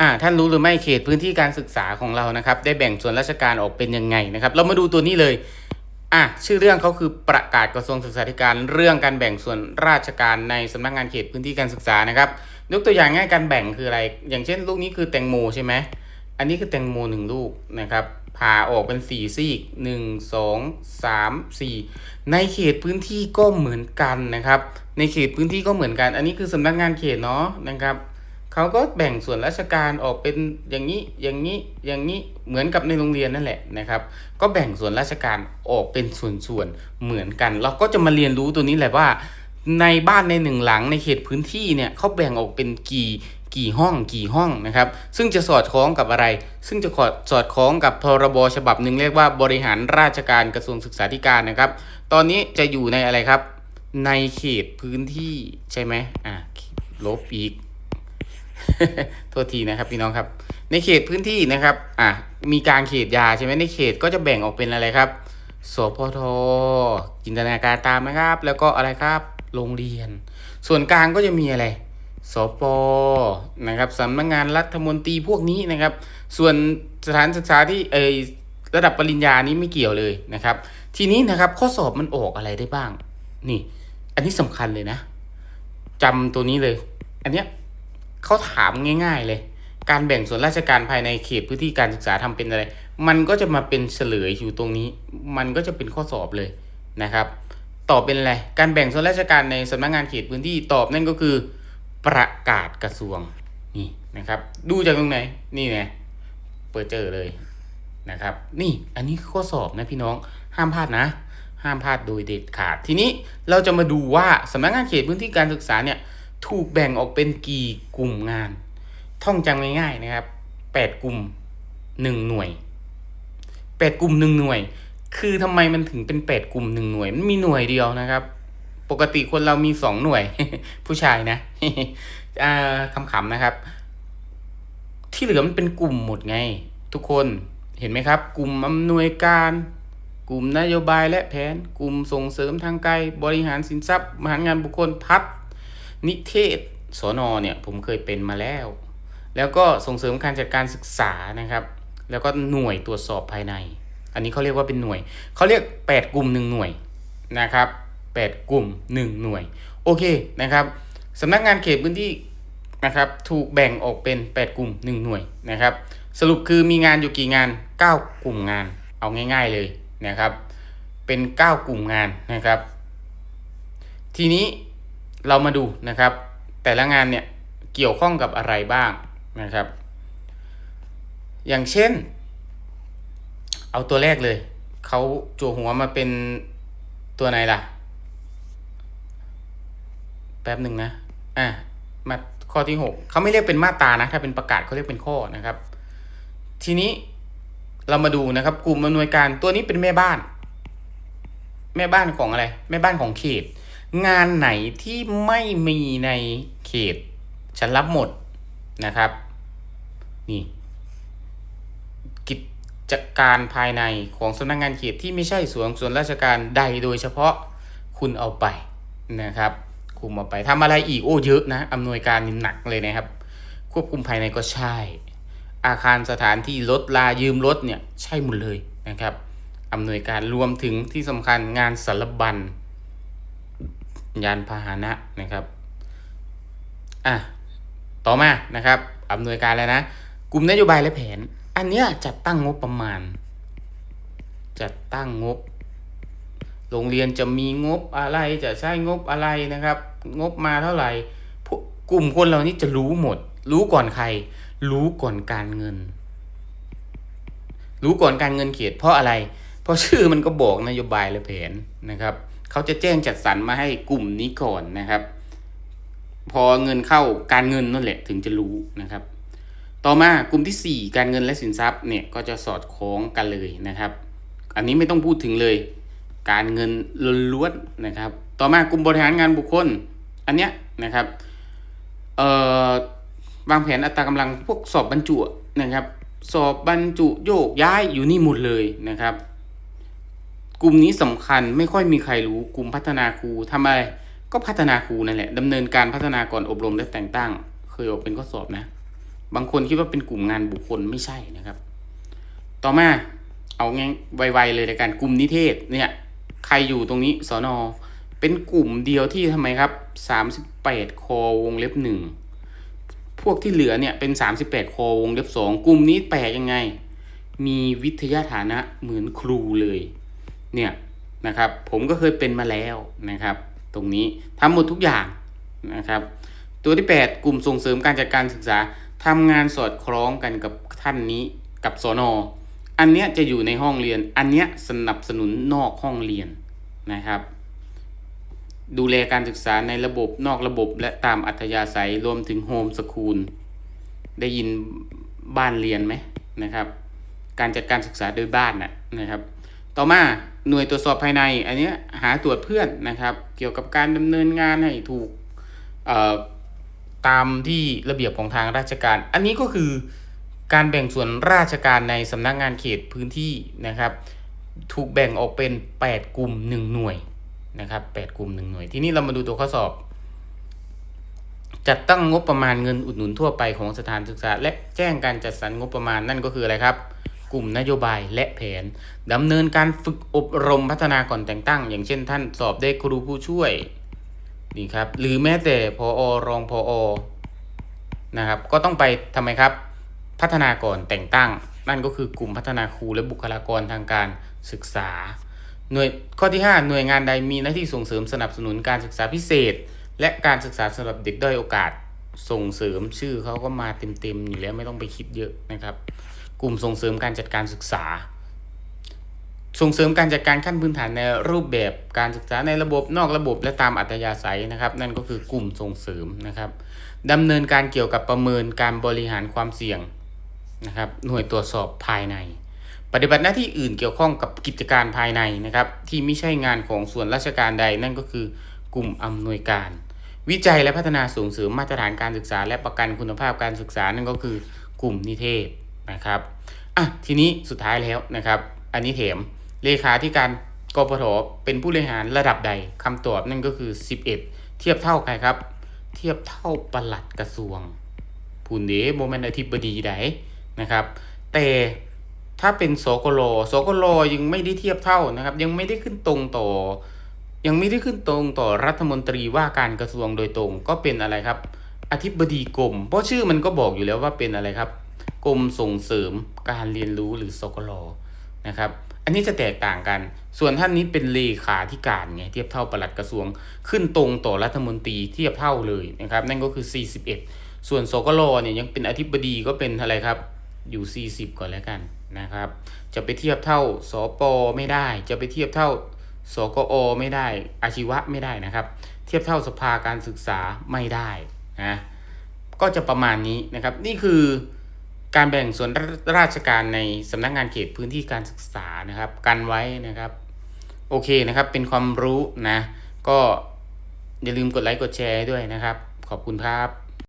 อ่าท่านรู้หรือไม่เขตพื้นที่การศึกษาของเรานะครับ ได้แบ่งส่วนราชการออกเป็นยังไงนะครับ เรามาดูตัวนี้เลยอะชื่อเรื่องเขาคือประกาศกระทรวงศึกษาธิการเรื่องการแบ่งส่วนราชการในสำนักงานเขตพื้นที่การศึกษานะครับยกตัวอย่างง่ายการแบ่งคืออะไร อย่างเช่น ลูกนี้คือแตงโมใช่ไหมอันนี้คือแตงโมหนึ่งลูกนะครับผ่าออกเป็นสี่ซีกหนึ่งสองสามสี่ในเขตพื้นที่ก็เหมือนกันนะครับ ในเขตพื้นที่ก็เหมือนกัน อันนี้คือสำนักงานเขตเนาะนะครับ เขาก็แบ่งส่วนราชการออกเป็นอย่างนี้อย่างนี้อย่างนี้เหมือนกับในโรงเรียนนั่นแหละนะครับ ก็แบ่งส่วนราชการออกเป็นส่วนๆเหมือนกัน เราก็จะมาเรียนรู้ตัวนี้แหละว่า ในบ้านในหนึ่งหลังในเขตพื้นที่เนี่ยเขาแบ่งออกเป็นกี่กี่ห้องกี่ห้องนะครับ ซึ่งจะสอดคล้องกับอะไร ซึ่งจะสอดคล้องกับพรบฉบับหนึ่งเรียกว่าบริหารราชการกระทรวงศึกษาธิการนะครับ ตอนนี้จะอยู่ในอะไรครับ ในเขตพื้นที่ใช่ไหมอะลบอีก โทษทีนะครับพี่น้องครับ ในเขตพื้นที่นะครับ อะมีการเขตยาใช่ไหมในเขตก็จะแบ่งออกเป็นอะไรครับสพทจินตนาการตามนะครับ แล้วก็อะไรครับโรงเรียน ส่วนกลางก็จะมีอะไรสปนะครับสำนักงานรัฐมนตรีพวกนี้นะครับ ส่วนสถานศึกษาที่เอยระดับปริญญานี้ไม่เกี่ยวเลยนะครับ ทีนี้นะครับข้อสอบมันออกอะไรได้บ้าง นี่ อันนี้สำคัญเลยนะจำตัวนี้เลย อันเนี้ย เขาถามง่าย ๆ เลย การแบ่งส่วนราชการภายในเขตพื้นที่การศึกษาทำเป็นอะไร มันก็จะมาเป็นเฉลยอยู่ตรงนี้ มันก็จะเป็นข้อสอบเลยนะครับ ตอบเป็นอะไร การแบ่งส่วนราชการในสำนักงานเขตพื้นที่ตอบนั่นก็คือ ประกาศกระทรวงนี่นะครับ ดูจากตรงไหนนี่ไงเปิดเจอเลยนะครับ นี่อันนี้ข้อสอบนะพี่น้องห้ามพลาดนะ ห้ามพลาดโดยเด็ดขาดทีนี้เราจะมาดูว่าสำนักงานเขตพื้นที่การศึกษาเนี่ย ถูกแบ่งออกเป็นกี่กลุ่มงาน ท่องจำง่ายๆนะครับแปดกลุ่มหนึ่งหน่วยแปดกลุ่มหนึ่งหน่วย คือทำไมมันถึงเป็นแปดกลุ่มหนึ่งหน่วย มันมีหน่วยเดียวนะครับ ปกติคนเรามีสองหน่วย ผู้ชายนะอ่าคำนะครับ ที่เหลือมันเป็นกลุ่มหมดไง ทุกคนเห็นไหมครับ กลุ่มอำนวยการ กลุ่มนโยบายและแผน กลุ่มส่งเสริมทางไกล บริหารสินทรัพย์บริหารงานบุคคลพัฒน์ นิเทศสอนอเนี่ยผมเคยเป็นมาแล้ว แล้วก็ส่งเสริมการจัดการศึกษานะครับ แล้วก็หน่วยตรวจสอบภายใน อันนี้เขาเรียกว่าเป็นหน่วย เขาเรียก 8 กลุ่ม 1 หน่วยนะครับ 8 กลุ่ม 1 หน่วย โอเคนะครับสำนักงานเขตพื้นที่นะครับถูกแบ่งออกเป็น 8 กลุ่ม 1 หน่วยนะครับ สรุปคือมีงานอยู่กี่งาน 9 กลุ่มงาน เอาง่าย ๆเลยนะครับ เป็น 9 กลุ่มงานนะครับ ทีนี้ เรามาดูนะครับ แต่ละงานเนี่ยเกี่ยวข้องกับอะไรบ้างนะครับ อย่างเช่น เอาตัวแรกเลย เขาจั่วหัวมาเป็นตัวไหนล่ะ แป๊บหนึ่งนะอะมาข้อที่หกเขาไม่เรียกเป็นมาตรานะ ถ้าเป็นประกาศเขาเรียกเป็นข้อนะครับ ทีนี้เรามาดูนะครับ กลุ่มอำนวยการตัวนี้เป็นแม่บ้าน แม่บ้านของอะไร แม่บ้านของเขต งานไหนที่ไม่มีในเขต ฉันรับหมดนะครับ นี่ กิจการภายในของสำนักงานเขตที่ไม่ใช่ส่วนส่วนราชการใดโดยเฉพาะคุณเอาไปนะครับ คุมเอาไปทำอะไรอีกโอ้เยอะนะอำนวยการนี่หนักเลยนะครับ ควบคุมภายในก็ใช่ อาคารสถานที่รถลายืมรถเนี่ยใช่หมดเลยนะครับอำนวยการรวมถึงที่สำคัญงานสารบัญ ยานพาหนะนะครับอะต่อมานะครับอำนวยการแล้วนะ กลุ่มนโยบายและแผน อันเนี้ยจัดตั้งงบประมาณ จัดตั้งงบ โรงเรียนจะมีงบอะไรจะใช้งบอะไรนะครับ งบมาเท่าไหร่พวกกลุ่มคนเหล่านี้จะรู้หมด รู้ก่อนใคร รู้ก่อนการเงิน รู้ก่อนการเงินเขตเพราะอะไร เพราะชื่อมันก็บอกนโยบายและแผนนะครับ เขาจะแจ้งจัดสรรมาให้กลุ่มนี้ก่อนนะครับ พอเงินเข้าการเงินนั่นแหละถึงจะรู้นะครับ ต่อมากลุ่มที่ 4 การเงินและสินทรัพย์เนี่ยก็จะสอดคล้องกันเลยนะครับ อันนี้ไม่ต้องพูดถึงเลย การเงินล้วนๆนะครับ ต่อมากลุ่มบริหารงานบุคคลอันเนี้ยนะครับเอ่อวางแผนอัตรากำลังพวกสอบบรรจุนะครับ สอบบรรจุโยกย้ายอยู่นี่หมดเลยนะครับ กลุ่มนี้สำคัญไม่ค่อยมีใครรู้กลุ่มพัฒนาครูทำอะไรก็พัฒนาครูนั่นแหละดำเนินการพัฒนาก่อนอบรมและแต่งตั้ง เคยออกเป็นข้อสอบนะ บางคนคิดว่าเป็นกลุ่มงานบุคคลไม่ใช่นะครับ ต่อมาเอาง่ายไวๆเลยในการกลุ่มนิเทศเนี่ยใครอยู่ตรงนี้สอนอเป็นกลุ่มเดียวที่ทำไมครับสามสิบแปดคอวงเล็บหนึ่งพวกที่เหลือเนี่ยเป็นสามสิบแปดคอวงเล็บสองกลุ่มนี้แปลกยังไง มีวิทยาฐานะเหมือนครูเลย เนี่ยนะครับผมก็เคยเป็นมาแล้วนะครับ ตรงนี้ทำหมดทุกอย่างนะครับ ตัวที่ 8 กลุ่มส่งเสริมการจัดการศึกษาทำงานสอดคล้องกันกับท่านนี้กับสอนออันเนี้ยจะอยู่ในห้องเรียน อันเนี้ยสนับสนุนนอกห้องเรียนนะครับ ดูแลการศึกษาในระบบนอกระบบและตามอัธยาศัยรวมถึงโฮมสคูลได้ยินบ้านเรียนไหมนะครับ การจัดการศึกษาโดยบ้านนะนะครับ ต่อมาหน่วยตรวจสอบภายใน อันนี้หาตรวจเพื่อนนะครับ เกี่ยวกับการดำเนินงานให้ถูกตามที่ระเบียบของทางราชการ อันนี้ก็คือการแบ่งส่วนราชการในสำนักงานเขตพื้นที่นะครับ ถูกแบ่งออกเป็น 8 กลุ่ม 1 หน่วยนะครับ8กลุ่ม 1 หน่วย ทีนี้เรามาดูตัวข้อสอบ จัดตั้งงบประมาณเงินอุดหนุนทั่วไปของสถานศึกษา และแจ้งการจัดสรรงบประมาณนั่นก็คืออะไรครับ กลุ่มนโยบายและแผนดำเนินการฝึกอบรมพัฒนาก่อนแต่งตั้ง อย่างเช่นท่านสอบได้ครูผู้ช่วยนี่ครับหรือแม้แต่พออรองพออนะครับก็ต้องไปทำไมครับพัฒนาก่อนแต่งตั้ง นั่นก็คือกลุ่มพัฒนาครูและบุคลากรทางการศึกษาหน่วยข้อที่ 5 หน่วยงานใดมีหน้าที่ส่งเสริมสนับสนุนการศึกษาพิเศษ และการศึกษาสำหรับเด็กด้อยโอกาสส่งเสริมชื่อเขาก็มาเต็มๆอยู่แล้วไม่ต้องไปคิดเยอะนะครับ กลุ่มส่งเสริมการจัดการศึกษา ส่งเสริมการจัดการขั้นพื้นฐานในรูปแบบการศึกษาในระบบนอกระบบและตามอัธยาศัยนะครับ นั่นก็คือกลุ่มส่งเสริมนะครับดำเนินการเกี่ยวกับประเมินการบริหารความเสี่ยงนะครับ หน่วยตรวจสอบภายใน ปฏิบัติหน้าที่อื่นเกี่ยวข้องกับกิจการภายในนะครับ ที่ไม่ใช่งานของส่วนราชการใด นั่นก็คือกลุ่มอำนวยการ วิจัยและพัฒนาส่งเสริมมาตรฐานการศึกษา และประกันคุณภาพการศึกษานั่นก็คือกลุ่มนิเทศ นะครับอะทีนี้สุดท้ายแล้วนะครับ อันนี้เถมเลขาธิการกปทเป็นผู้บริหารระดับใดคำตอบนั่นก็คือ 11 เทียบเท่าใครครับ เทียบเท่าปลัดกระทรวงพูนเดโมเมนต์อธิบดีใดนะครับ แต่ถ้าเป็นสกลสกลยังไม่ได้เทียบเท่านะครับ ยังไม่ได้ขึ้นตรงต่อ ยังไม่ได้ขึ้นตรงต่อรัฐมนตรีว่าการกระทรวงโดยตรงก็เป็นอะไรครับ อธิบดีกรมเพราะชื่อมันก็บอกอยู่แล้วว่าเป็นอะไรครับ กรมส่งเสริมการเรียนรู้หรือสกลนะครับ อันนี้จะแตกต่างกัน ส่วนท่านนี้เป็นเลขาธิการไงเทียบเท่าปลัดกระทรวง ขึ้นตรงต่อรัฐมนตรีเทียบเท่าเลยนะครับ นั่นก็คือ 41 ส่วนสกลเนี่ยยังเป็นอธิบดีก็เป็นอะไรครับอยู่ 40 ก่อนแล้วกันนะครับ จะไปเทียบเท่าสปไม่ได้ จะไปเทียบเท่าสกอไม่ได้ อาชีวะไม่ได้นะครับ เทียบเท่าสภาการศึกษาไม่ได้นะก็จะประมาณนี้นะครับ นี่คือ การแบ่งส่วนราชการในสำนักงานเขตพื้นที่การศึกษานะครับ กันไว้นะครับ โอเคนะครับ เป็นความรู้นะ ก็อย่าลืมกดไลค์กดแชร์ด้วยนะครับ ขอบคุณครับ